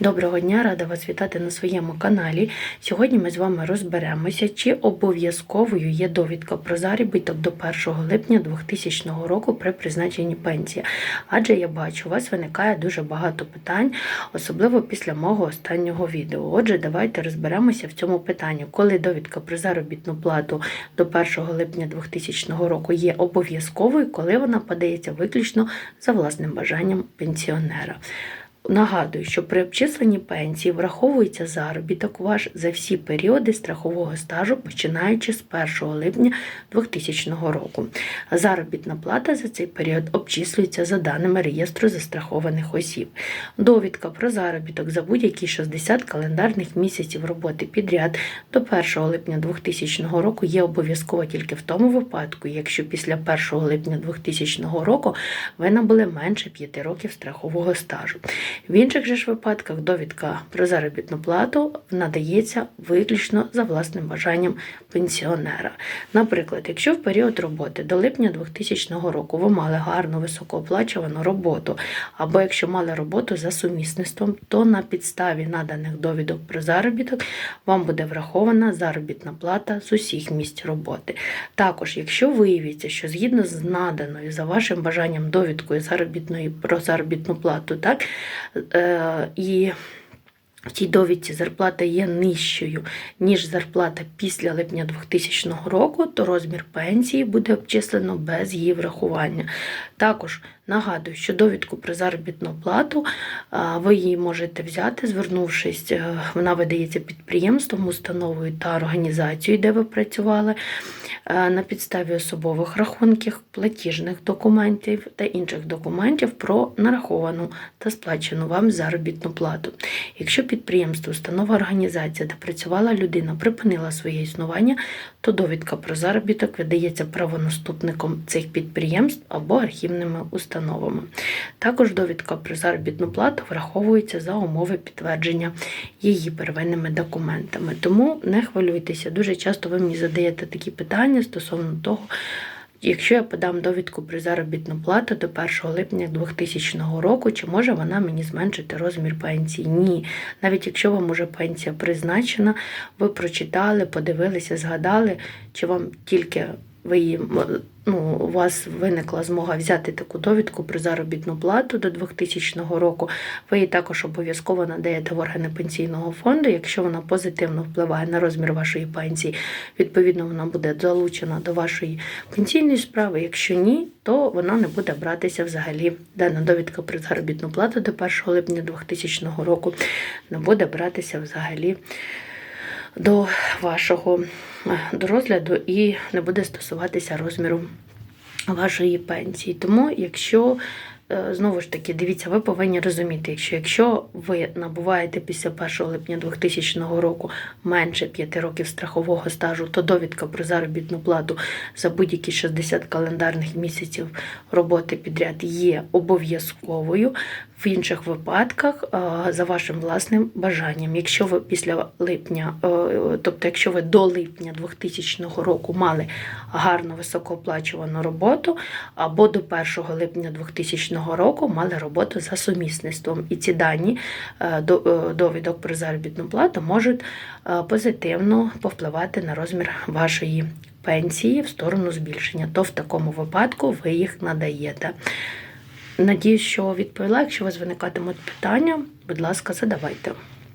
Доброго дня, рада вас вітати на своєму каналі. Сьогодні ми з вами розберемося, чи обов'язковою є довідка про заробіток до 1 липня 2000 року при призначенні пенсії. Адже я бачу, у вас виникає дуже багато питань, особливо після мого останнього відео. Отже, давайте розберемося в цьому питанні, коли довідка про заробітну плату до 1 липня 2000 року є обов'язковою, коли вона подається виключно за власним бажанням пенсіонера. Нагадую, що при обчисленні пенсії враховується заробіток ваш за всі періоди страхового стажу, починаючи з 1 липня 2000 року. Заробітна плата за цей період обчислюється за даними реєстру застрахованих осіб. Довідка про заробіток за будь-які 60 календарних місяців роботи підряд до 1 липня 2000 року є обов'язково тільки в тому випадку, якщо після 1 липня 2000 року ви набули менше 5 років страхового стажу. В інших же ж випадках довідка про заробітну плату надається виключно за власним бажанням пенсіонера. Наприклад, якщо в період роботи до липня 2000 року ви мали гарну високооплачувану роботу, або якщо мали роботу за сумісництвом, то на підставі наданих довідок про заробіток вам буде врахована заробітна плата з усіх місць роботи. Також, якщо виявиться, що згідно з наданою за вашим бажанням довідкою заробітної про заробітну плату, так і в тій довідці зарплата є нижчою, ніж зарплата після липня 2000 року, то розмір пенсії буде обчислено без її врахування. Також нагадую, що довідку про заробітну плату ви її можете взяти, звернувшись, е, вона видається підприємством, установою та організацією, де ви працювали, е, на підставі особових рахунків, платіжних документів та інших документів про нараховану та сплачену вам заробітну плату. Якщо підприємство, установа організація, де працювала людина, припинила своє існування, то довідка про заробіток видається правонаступником цих підприємств або архівними установами. Також довідка про заробітну плату враховується за умови підтвердження її первинними документами. Тому не хвилюйтеся. Дуже часто ви мені задаєте такі питання стосовно того. Якщо я подам довідку про заробітну плату до 1 липня 2000 року, чи може вона мені зменшити розмір пенсії? Ні. Навіть якщо вам уже пенсія призначена, ви прочитали, подивилися, згадали, чи вам тільки ви її, ну, у вас виникла змога взяти таку довідку про заробітну плату до 2000 року, ви її також обов'язково надаєте в органи пенсійного фонду. Якщо вона позитивно впливає на розмір вашої пенсії, відповідно вона буде залучена до вашої пенсійної справи. Якщо ні, то вона не буде братися взагалі. Дана довідка про заробітну плату до 1 липня 2000 року не буде братися взагалі до вашого е, до розгляду і не буде стосуватися розміру вашої пенсії. Тому, якщо Знову ж таки, дивіться, ви повинні розуміти, що якщо ви набуваєте після 1 липня 2000 року менше 5 років страхового стажу, то довідка про заробітну плату за будь-які 60 календарних місяців роботи підряд є обов'язковою. В інших випадках е, за вашим власним бажанням. Якщо ви після липня, е, тобто, якщо ви до липня 2000 року мали гарну високооплачувану роботу, або до 1 липня 2000 року мали роботу за сумісництвом, і ці дані е, довідок про заробітну плату можуть позитивно повпливати на розмір вашої пенсії в сторону збільшення, то в такому випадку ви їх надаєте. Надіюсь, що відповіла. Якщо у вас виникатимуть питання, будь ласка, задавайте.